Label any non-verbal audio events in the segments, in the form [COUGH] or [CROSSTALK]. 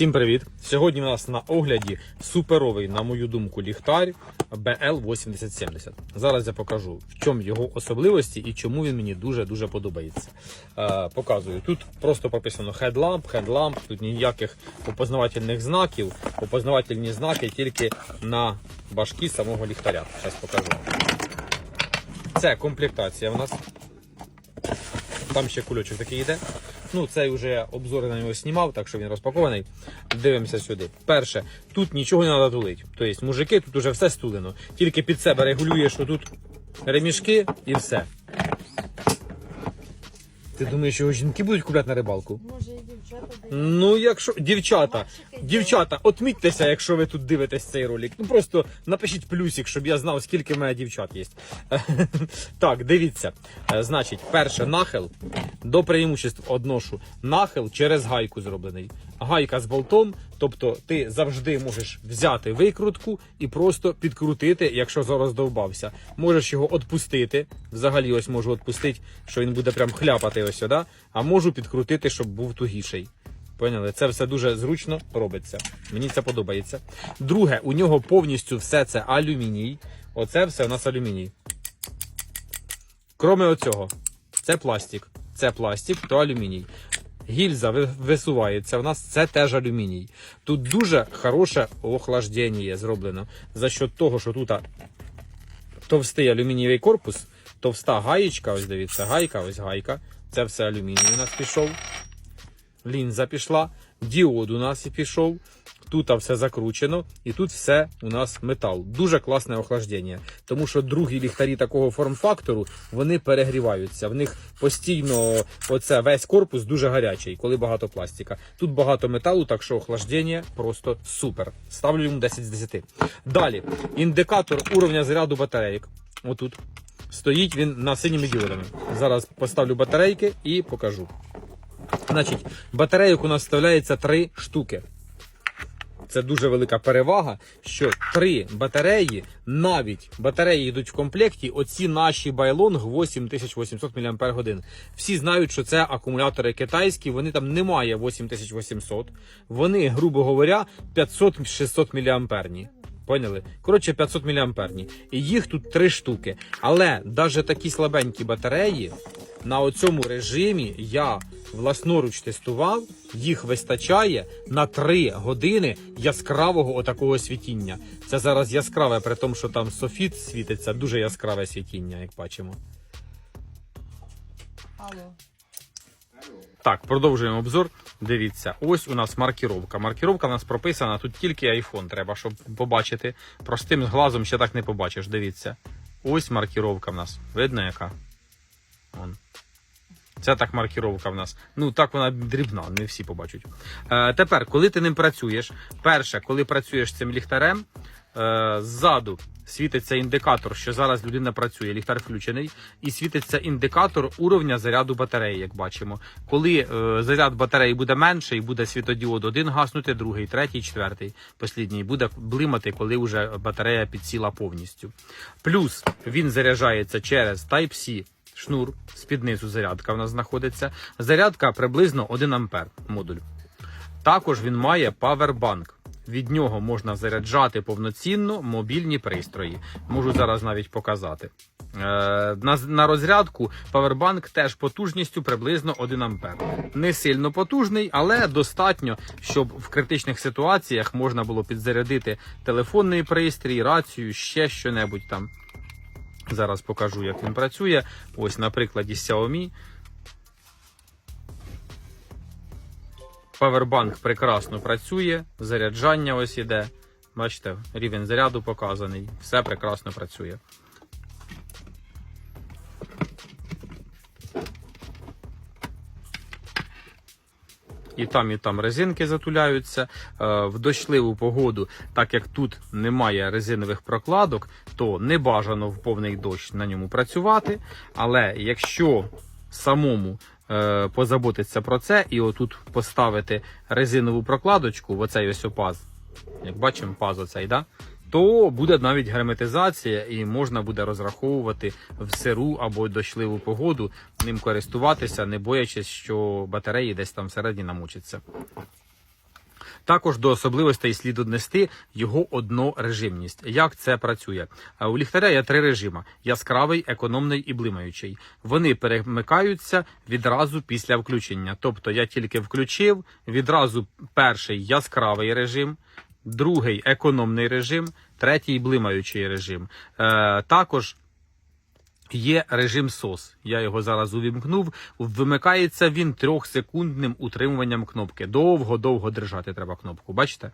Всім привіт! Сьогодні у нас на огляді суперовий, на мою думку, ліхтар BL8070. Зараз я покажу, в чому його особливості і чому він мені дуже-дуже подобається. Е, показую. Тут просто прописано headlamp, headlamp, тут ніяких опознавательних знаків. Опознавательні знаки тільки на башкі самого ліхтаря. Зараз покажу. Це комплектація у нас. Там ще кульочок такий йде. Ну, цей вже обзор на нього знімав, так що він розпакований. Дивимося сюди. Перше, тут нічого не треба тулити. Тобто, мужики, тут уже все стулено. Тільки під себе регулюєш тут ремішки і все. Ти думаєш, що його жінки будуть купляти на рибалку? Може і дівчата дають. Ну, якщо дівчата, Мальчики дівчата, отмітьтеся, якщо ви тут дивитесь цей ролик. Ну просто напишіть плюсик, щоб я знав, скільки в мене дівчат є. [LAUGHS] Так, дивіться. Е, Значить, перше, нахил до преимуществ одношу. Нахил через гайку зроблений. Гайка з болтом, тобто ти завжди можеш взяти викрутку і просто підкрутити, якщо зараз довбався. Можеш його відпустити. Взагалі, ось можу відпустити, що він буде прям хляпати ось сюди, а можу підкрутити, щоб був тугіший. Поняли? Це все дуже зручно робиться. Мені це подобається. Друге, у нього повністю все це алюміній. Оце все у нас алюміній. Кроме оцього, це пластик. Це пластик, то алюміній. Гільза висувається. У нас це теж алюміній. Тут дуже хороше охлаждення зроблено. За счет того, що тут товстий алюмінієвий корпус, товста гаєчка, ось дивіться, гайка, ось гайка. Це все алюміній у нас пішов. Лінза пішла, діод у нас і пішов. Тут все закручено, і тут все у нас метал. Дуже класне охлаждення. Тому що другі ліхтарі такого форм-фактору вони перегріваються. В них постійно оце весь корпус дуже гарячий, коли багато пластика. Тут багато металу, так що охлаждення просто супер. Ставлю йому 10 з 10. Далі індикатор уровня заряду батарейок. Отут. Стоїть він на синіми діодами. Зараз поставлю батарейки і покажу. Значить, батарейок у нас вставляється три штуки. Це дуже велика перевага, що три батареї, навіть батареї йдуть в комплекті. Оці наші Байлонг 8800 мАч. Всі знають, що це акумулятори китайські, вони там немає 8800. Вони, грубо говоря, 500-600 мА. Поняли? Коротше, 500 мА. І їх тут три штуки. Але навіть такі слабенькі батареї на оцьому режимі я власноруч тестував, їх вистачає на 3 години яскравого отакого світіння. Це зараз яскраве, при тому, що там софіт світиться, дуже яскраве світіння, як бачимо. Алло. Так, продовжуємо обзор. Дивіться, ось у нас маркіровка. Маркіровка у нас прописана, тут тільки iPhone треба, щоб побачити. Простим глазом ще так не побачиш. Дивіться. Ось маркіровка в нас. Видно яка? Вон. Це так маркіровка в нас. Ну так вона дрібна, не всі побачать. Е, тепер, коли ти ним працюєш, перше, коли працюєш цим ліхтарем, е, ззаду світиться індикатор, що зараз людина працює, ліхтар включений, і світиться індикатор уровня заряду батареї, як бачимо. Коли е, заряд батареї буде менший, буде світодіод один гаснути, другий, третій, четвертий, послідній буде блимати, коли вже батарея підсіла повністю. Плюс він заряджається через Type-C шнур, з-під низу зарядка в нас знаходиться. Зарядка приблизно 1 ампер модуль. Також він має павербанк. Від нього можна заряджати повноцінно мобільні пристрої. Можу зараз навіть показати. Е, на, розрядку павербанк теж потужністю приблизно 1 ампер. Не сильно потужний, але достатньо, щоб в критичних ситуаціях можна було підзарядити телефонний пристрій, рацію, ще що-небудь там. Зараз покажу, як він працює. Ось на прикладі Xiaomi. Павербанк прекрасно працює, заряджання ось іде. Бачите, рівень заряду показаний, все прекрасно працює. І там, і там резинки затуляються. Е, В дощливу погоду, так як тут немає резинових прокладок, то не бажано в повний дощ на ньому працювати. Але якщо самому е, позаботитися про це і отут поставити резинову прокладочку, оцей ось опаз, як бачимо, паз оцей, да? То буде навіть герметизація, і можна буде розраховувати в сиру або дощливу погоду ним користуватися, не боячись, що батареї десь там всередині намочаться. Також до особливостей слід однести його однорежимність. Як це працює? Е, У ліхтаря є три режими: яскравий, економний і блимаючий. Вони перемикаються відразу після включення. Тобто я тільки включив відразу перший яскравий режим. Другий економний режим, третій блимаючий режим. Е, також Є режим SOS. Я його зараз увімкнув. Вимикається він трьохсекундним утримуванням кнопки. Довго-довго держати треба кнопку. Бачите?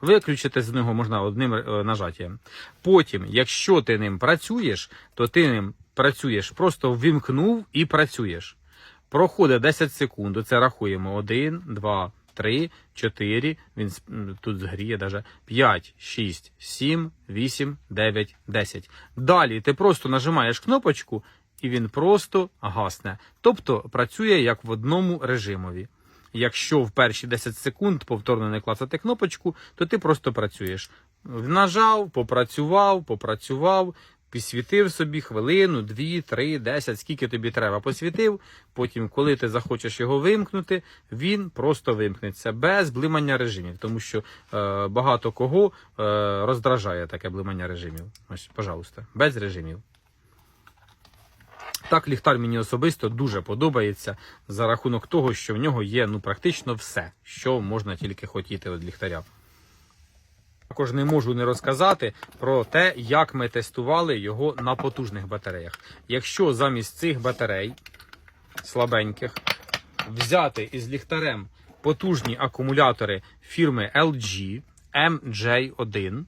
Виключити з нього можна одним е, нажаттям. Потім, якщо ти ним працюєш, то ти ним працюєш, просто ввімкнув і працюєш. Проходить 10 секунд. Це рахуємо 1, 2, 3, 4, він тут згріє даже 5, 6, 7, 8, 9, 10. Далі ти просто нажимаєш кнопочку і він просто гасне. Тобто працює як в одному режимові. Якщо в перші 10 секунд повторно не клацати кнопочку, то ти просто працюєш. Нажав, попрацював, попрацював, підсвітив собі хвилину, дві, три, десять, скільки тобі треба, посвітив. Потім, коли ти захочеш його вимкнути, він просто вимкнеться без блимання режимів, тому що е, багато кого е, роздражає таке блимання режимів. Ось, пожалуйста, без режимів. Так, ліхтар мені особисто дуже подобається за рахунок того, що в нього є ну практично все, що можна тільки хотіти від ліхтаря. Також не можу не розказати про те, як ми тестували його на потужних батареях. Якщо замість цих батарей слабеньких взяти із ліхтарем потужні акумулятори фірми LG MJ1,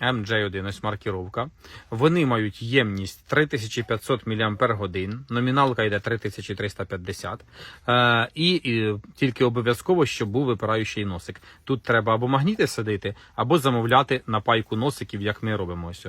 MJ1, ось маркіровка. Вони мають ємність 3500 мАч, номіналка йде 3350. Е, і, і тільки обов'язково, щоб був випираючий носик. Тут треба або магніти садити, або замовляти на пайку носиків, як ми робимо ось.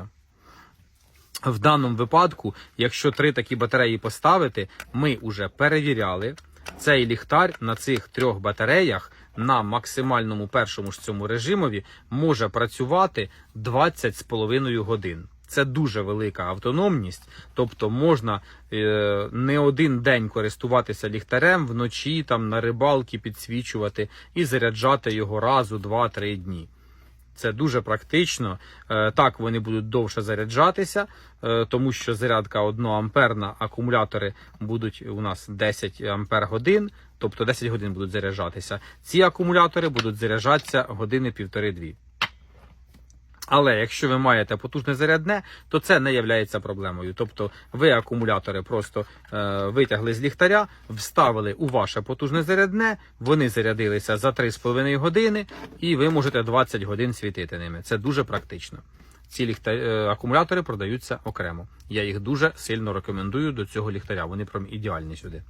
В даному випадку, якщо три такі батареї поставити, ми вже перевіряли цей ліхтар на цих трьох батареях на максимальному першому ж цьому режимові може працювати 20,5 годин. Це дуже велика автономність, тобто можна е, не один день користуватися ліхтарем вночі, там на рибалки підсвічувати і заряджати його раз у 2-3 дні. Це дуже практично. Е, Так, вони будуть довше заряджатися, е, тому що зарядка 1 амперна, акумулятори будуть у нас 10 ампер годин, тобто 10 годин будуть заряджатися. Ці акумулятори будуть заряджатися години півтори-дві. Але якщо ви маєте потужне зарядне, то це не є проблемою. Тобто ви акумулятори просто е, витягли з ліхтаря, вставили у ваше потужне зарядне, вони зарядилися за 3,5 години, і ви можете 20 годин світити ними. Це дуже практично. Ці ліхта... е, акумулятори продаються окремо. Я їх дуже сильно рекомендую до цього ліхтаря. Вони прям ідеальні сюди.